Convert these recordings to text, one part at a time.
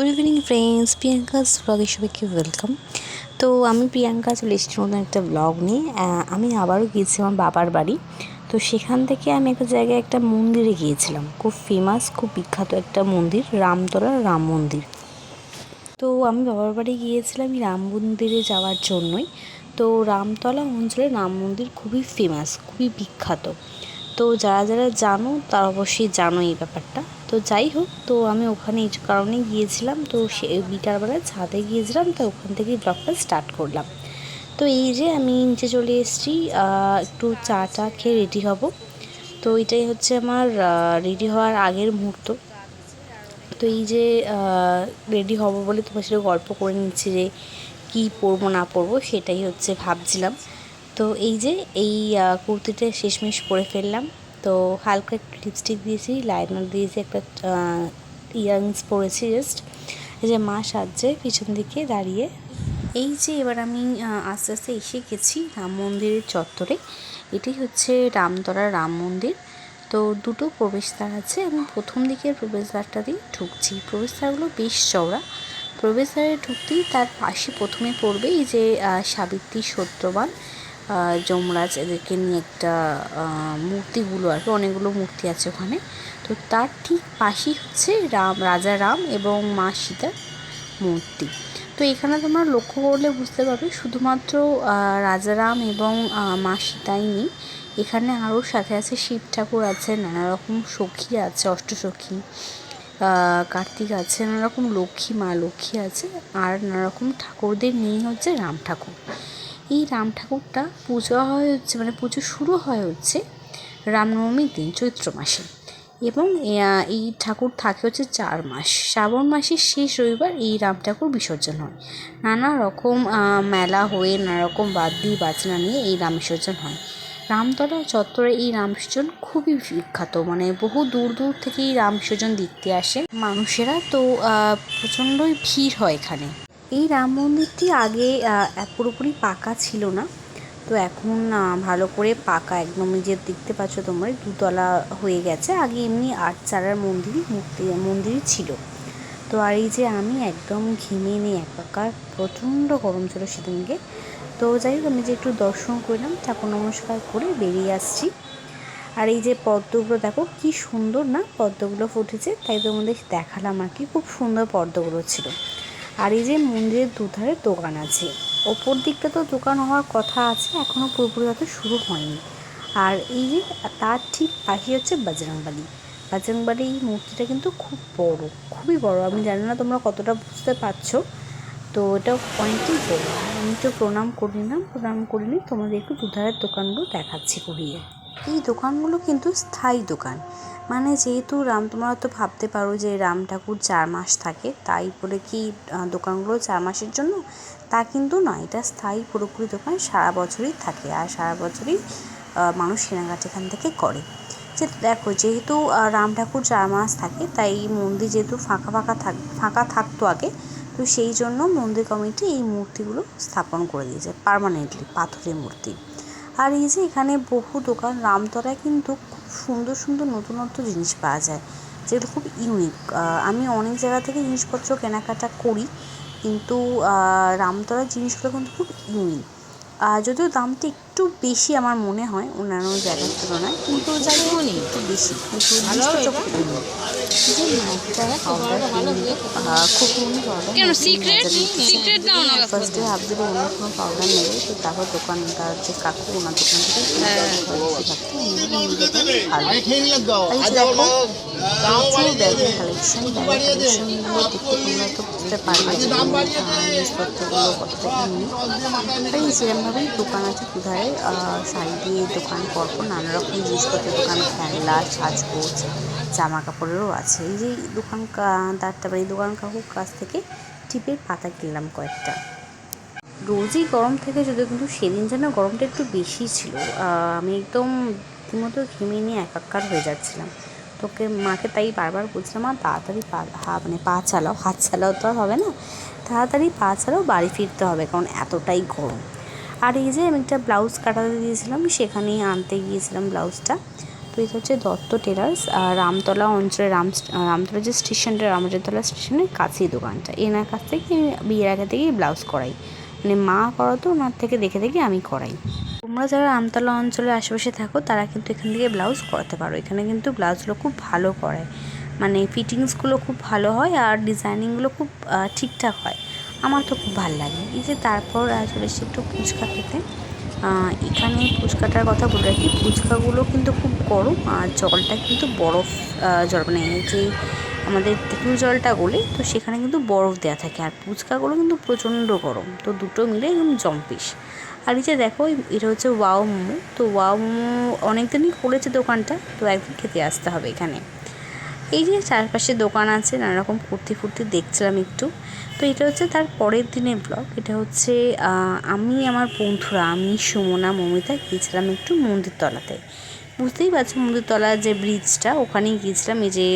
Good evening friends Priyanka's ব্লগে সবাইকে welcome তো আমি প্রিয়াঙ্কা চলে এসেছি নতুন একটা ব্লগ নিয়ে। আমি আবারও গিয়েছি আমার বাবার বাড়ি। তো সেখান থেকে আমি একটা জায়গায় একটা মন্দিরে গিয়েছিলাম। খুব ফেমাস খুব বিখ্যাত একটা মন্দির, রামতলা রাম মন্দির। তো আমি বাবার বাড়ি গিয়েছিলাম রাম মন্দিরে যাওয়ার জন্যই। তো রামতলা অঞ্চলে রাম মন্দির খুবই ফেমাস খুবই বিখ্যাত। তো যারা যারা জানো, তারা অবশ্যই জানো এই ব্যাপারটা। তো যাই হোক, তো আমি ওখানে এই কারণেই গিয়েছিলাম। তো সে বিকালবেলা ছাদে গিয়েছিলাম, তো ওখান থেকেই ব্লগটা স্টার্ট করলাম। তো এই যে আমি নিচে চলে এসেছি একটু চা টা খেয়ে রেডি হব। তো এটাই হচ্ছে আমার রেডি হওয়ার আগের মুহূর্ত। তো এই যে রেডি হব বলে তোমার সাথে গল্প করে নিচ্ছি যে কী পরবো না পরবো, সেটাই হচ্ছে ভাবছিলাম। তো এই যে, এই কুর্তিটা শেষমেশ পরে ফেললাম। তো হালকা একটু লিপস্টিক দিয়েছি লাইনার দিয়েছি, একটা ইয়ারিংস পরেছি জাস্ট এই যে মা সাজছে পিছন দিকে দাঁড়িয়ে। এই যে এবার আমি আস্তে আস্তে এসে গেছি রাম মন্দিরের চত্বরে। এটাই হচ্ছে রামতলা রাম মন্দির। তো দুটো প্রবেশদ্বার আছে, আমি প্রথম দিকের প্রবেশদ্বারটা দিয়ে ঢুকছি। প্রবেশদ্বারগুলো বেশ চওড়া। প্রবেশদ্বারে ঢুকতেই তার পাশে প্রথমে পড়বে এই যে সাবিত্রী সত্যবান। যমরাজ এদেরকে নিয়ে একটা মূর্তিগুলো আর কি, অনেকগুলো মূর্তি আছে ওখানে। তো তার ঠিক পাশেই হচ্ছে রাম, রাজা রাম এবং মা সীতার মূর্তি। তো এখানে তোমরা লক্ষ্য করলে বুঝতে পারবে, শুধুমাত্র রাজারাম এবং মা সীতাই নেই। এখানে আরও সাথে আছে শিব ঠাকুর আছে, নানা রকম সখী আছে অষ্টসখী কার্তিক আছে, নানা রকম লক্ষ্মী, মা লক্ষ্মী আছে, আর নানা রকম ঠাকুরদের নিয়ে হচ্ছে রাম ঠাকুর। এই রাম ঠাকুরটা পুজো হয় হচ্ছে মানে পুজো শুরু হয় হচ্ছে রামনবমীর দিন, চৈত্র মাসে। এবং এই ঠাকুর থাকে হচ্ছে চার মাস। শ্রাবণ মাসের শেষ রবিবার এই রাম ঠাকুর বিসর্জন হয়। নানা রকম মেলা হয়ে নানা রকম বাদ্যি বাজনা নিয়ে এই রাম বিসর্জন হয়। রামতলা চত্বরে এই রাম বিসর্জন খুবই বিখ্যাত। মানে বহু দূর দূর থেকে এই রাম বিসর্জন দেখতে আসে মানুষেরা। তো প্রচণ্ডই ভিড় হয় এখানে। এই রাম মন্দিরটি আগে পুরোপুরি পাকা ছিল না। তো এখন ভালো করে পাকা, একদম যে দেখতে পাচ্ছ তোমরা, দুতলা হয়ে গেছে। আগে এমনি আট চারার মন্দির মূর্তি, মন্দিরই ছিল। তো আর এই যে আমি একদম ঘেমে নিয়ে একাকার প্রচণ্ড গরম ছিল সেদিনকে। তো যাই হোক, আমি যে একটু দর্শন করলাম, ঠাকুর নমস্কার করে বেরিয়ে আসছি। আর এই যে পদ্মগুলো, দেখো কি সুন্দর না, পদ্মগুলো ফুটেছে। তাই তোমাদের দেখালাম আর কি, খুব সুন্দর পদ্মগুলো ছিল। আর এই যে মন্দিরের দুধারে দোকান আছে। ওপর দিকটা তো দোকান হওয়ার কথা আছে এখনও পুরোপুরি হয়তো শুরু হয়নি। আর এই যে তার ঠিক পাশে হচ্ছে বজরংবালি। বজরংবালি এই মূর্তিটা কিন্তু খুব বড়, খুবই বড়। আমি জানি না তোমরা কতটা বুঝতে পারছ। তো এটা অনেকটাই বড়। আমি তো প্রণাম করে নিলাম প্রণাম করে নিই তোমাদের একটু দুধারের দোকানগুলো দেখাচ্ছি ঘুরিয়ে। এই দোকানগুলো কিন্তু স্থায়ী দোকান। মানে যেহেতু রাম, তোমরা তো ভাবতে পারো যে রাম ঠাকুর চার মাস থাকে, তাই বলে কি দোকানগুলো চার মাসের জন্য? তা কিন্তু নয়, এটা স্থায়ী পুরোপুরি দোকান সারা বছরই থাকে আর সারা বছরই মানুষ কেনাকাটা এখান থেকে করে। যে দেখো, যেহেতু রাম ঠাকুর চার মাস থাকে, তাই এই মন্দির যেহেতু ফাঁকা ফাঁকা থাক, ফাঁকা থাকতো আগে, তো সেই জন্য মন্দির কমিটি এই মূর্তিগুলো স্থাপন করে দিয়েছে পার্মানেন্টলি পাথরের মূর্তি। আর এই যে এখানে বহু দোকান রামতলায় কিন্তু খুব সুন্দর সুন্দর নতুনত্ব জিনিস পাওয়া যায় যেগুলো খুব ইউনিক আমি অনেক জায়গা থেকে জিনিসপত্র কেনাকাটা করি কিন্তু রামতলার জিনিসগুলো কিন্তু খুব ইউনিক আর যদিও দামটা একটু বেশি আমার মনে হয় অন্যান্য জায়গার তুলনায় কিন্তু হোক একটু বেশি। কিন্তু জিনিসপত্র খুব ইউনিক কেন? সিক্রেট সিক্রেট দাও না ফার্স্টে ভাবছি অন্য কোনো পাউডার নেবে তো তারপর দোকানদার যে কাকু ওনার দোকান থেকে ভালো আমি খেয়ে নিলাম তো এই আজ যে দেখো তাও প্রচুর ব্যাগের কালেকশন কালেকশনগুলো দেখতে তোমরা তো বুঝতে পারবে জিনিসপত্রগুলো কতটা এই সেরকমভাবেই দোকান আছে দুধারে সাইডে দোকান পরপর নানা রকম জিনিসপত্রের দোকান খেলনা সাজগোজ জামা কাপড়েরও আছে। এই যে দোকান দারটা বা এই দোকান কাকুর কাছ থেকে টিপের পাতা কিনলাম কয়েকটা। রোজই গরম থেকে যদিও কিন্তু সেদিন যেন গরমটা একটু বেশি ছিল। আমি একদম রীতিমতো ঘেমে নিয়ে একাকার হয়ে যাচ্ছিলাম। তোকে মাকে তাই বারবার বলছিলাম, মা, তাড়াতাড়ি পা, হা মানে পা চালাও, হাত চালাও তো আর হবে না। তাড়াতাড়ি পা চালাও, বাড়ি ফিরতে হবে, কারণ এতটাই গরম। আর এই যে আমি একটা ব্লাউজ কাটাতে দিয়েছিলাম, সেখানেই আনতে গিয়েছিলাম ব্লাউজটা। এটা হচ্ছে দত্ত টেলার্স আর রামতলা অঞ্চলে রাম, রামতলা যে স্টেশনটা রামতলা স্টেশনের কাছেই দোকানটা। এনার কাছ থেকে বিয়ের আগে থেকেই ব্লাউজ করাই। মানে মা করাতো ওনার থেকে দেখে দেখে আমি করাই। তোমরা যারা আমতলা অঞ্চলের আশেপাশে থাকো, তারা কিন্তু এখান থেকে ব্লাউজ করাতে পারো। এখানে কিন্তু ব্লাউজগুলো খুব ভালো করায় মানে ফিটিংসগুলো খুব ভালো হয় আর ডিজাইনিংগুলো খুব ঠিকঠাক হয়। আমার তো খুব ভালো লাগে। এই যে তারপর চলে এসেছি একটু ফুচকা খেতে। এখানে ফুচকাটার কথা বলে রাখি, ফুচকাগুলো কিন্তু খুব গরম আর জলটা কিন্তু বরফ জল মানে যে আমাদের তেঁতুল জলটা গলে তো সেখানে কিন্তু বরফ দেওয়া থাকে আর ফুচকাগুলো কিন্তু প্রচণ্ড গরম, তো দুটো মিলে একদম জম্পিস আর এই যে দেখো, এটা হচ্ছে ওয়াও মোমো, তো ওয়াও মোমো অনেক দিনই করেছে দোকানটা, তো একদিন খেতে আসতে হবে এখানে। এই যে চারপাশে দোকান আছে নানা রকম কুর্তি ফুর্তি দেখছিলাম একটু। তো এটা হচ্ছে তার পরের দিনের ব্লগ এটা হচ্ছে আমি আমার বন্ধুরা, আমি, সুমনা, মমিতা গিয়েছিলাম একটু মন্দিরতলাতে। বুঝতেই পারছ মন্দিরতলা যে ব্রিজটা ওখানেই গিয়েছিলাম। এই যে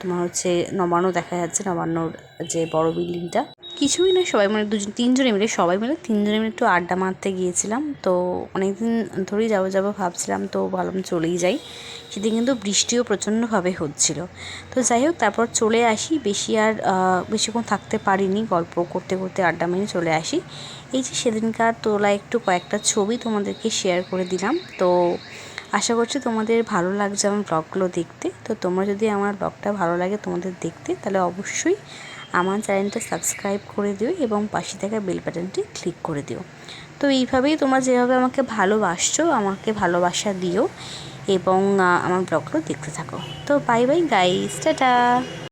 তোমার হচ্ছে নবান্ন দেখা যাচ্ছে, নবান্নর যে বড় বিল্ডিংটা কিছুই না, সবাই মানে দুজন, তিনজনে মিলে, সবাই মিলে তিনজনে মিলে একটু আড্ডা মারতে গিয়েছিলাম। তো অনেকদিন ধরেই যাব যাব ভাবছিলাম, তো ভাবলাম চলেই যাই। সেদিন কিন্তু বৃষ্টিও প্রচণ্ডভাবে হচ্ছিল। তো যাই হোক, তারপর চলে আসি। বেশি আর বেশিক্ষণ থাকতে পারিনি, গল্প করতে করতে আড্ডা মেরে চলে আসি। এই যে সেদিনকার তোলা একটু কয়েকটা ছবি তোমাদেরকে শেয়ার করে দিলাম। তো আশা করছি তোমাদের ভালো লাগছে আমার ব্লগগুলো দেখতে। তো তোমরা যদি আমার ব্লগটা ভালো লাগে তোমাদের দেখতে, তাহলে অবশ্যই আমার চ্যানেলটা সাবস্ক্রাইব করে দিও এবং পাশে থাকা বেল বাটনটি ক্লিক করে দিও। তো এইভাবেই তোমরা যেভাবে আমাকে ভালোবাসছো, আমাকে ভালোবাসা দিও এবং আমার ব্লগগুলো দেখতে থাকো। তো বাই বাই গাইস টাটা!